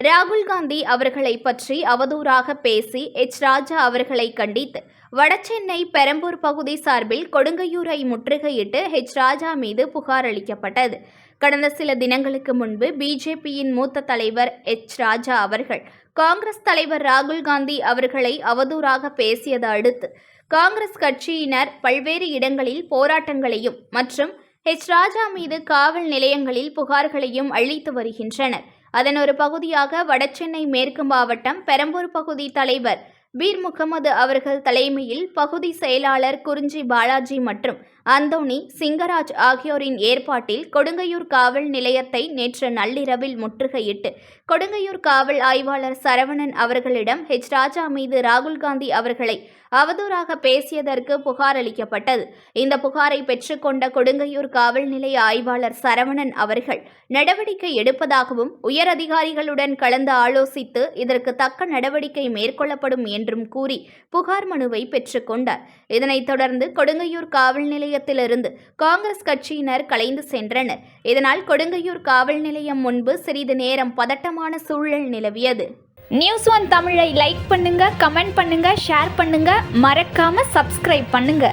ராகுல் காந்தி அவர்களை பற்றி அவதூறாக பேசி எச். ராஜா அவர்களை கண்டித்து வடசென்னை பெரம்பூர் பகுதி சார்பில் கொடுங்கையூரை முற்றுகையிட்டு ஹெச் ராஜா மீது புகார் அளிக்கப்பட்டது. கடந்த சில தினங்களுக்கு முன்பு பிஜேபியின் மூத்த தலைவர் எச். ராஜா அவர்கள் காங்கிரஸ் தலைவர் ராகுல் காந்தி அவர்களை அவதூறாக பேசியதை அடுத்து காங்கிரஸ் கட்சியினர் பல்வேறு இடங்களில் போராட்டங்களையும் மற்றும் ஹெச் ராஜா மீது காவல் நிலையங்களில் புகார்களையும் அளித்து வருகின்றனர். அதன் ஒரு பகுதியாக வடசென்னை மேற்கு மாவட்டம் பெரம்பூர் பகுதி தலைவர் பீர் முகமது அவர்கள் தலைமையில் பகுதி செயலாளர் குறிஞ்சி பாலாஜி மற்றும் அந்தோணி சிங்கராஜ் ஆகியோரின் ஏற்பாட்டில் கொடுங்கையூர் காவல் நிலையத்தை நேற்று நள்ளிரவில் முற்றுகையிட்டு கொடுங்கையூர் காவல் ஆய்வாளர் சரவணன் அவர்களிடம் ஹெச் ராஜா மீது ராகுல் காந்தி அவர்களை அவதூறாக பேசியதற்கு புகார் அளிக்கப்பட்டது. இந்த புகாரை பெற்றுக்கொண்ட கொடுங்கையூர் காவல் நிலைய ஆய்வாளர் சரவணன் அவர்கள் நடவடிக்கை எடுப்பதாகவும் உயரதிகாரிகளுடன் கலந்து ஆலோசித்து இதற்கு தக்க நடவடிக்கை மேற்கொள்ளப்படும் என்றும் கூறி புகார் மனுவை பெற்றுக்கொண்டார். இதனைத் தொடர்ந்து கொடுங்கையூர் காவல் நிலையத்திலிருந்து காங்கிரஸ் கட்சியினர் கலைந்து சென்றனர். இதனால் கொடுங்கையூர் காவல் நிலையம் முன்பு சிறிது நேரம் பதட்டமான சூழல் நிலவியது. நியூஸ் ஒன் தமிழை லைக் பண்ணுங்க கமெண்ட் பண்ணுங்க ஷேர் பண்ணுங்க. மறக்காம சப்ஸ்கிரைப் பண்ணுங்க.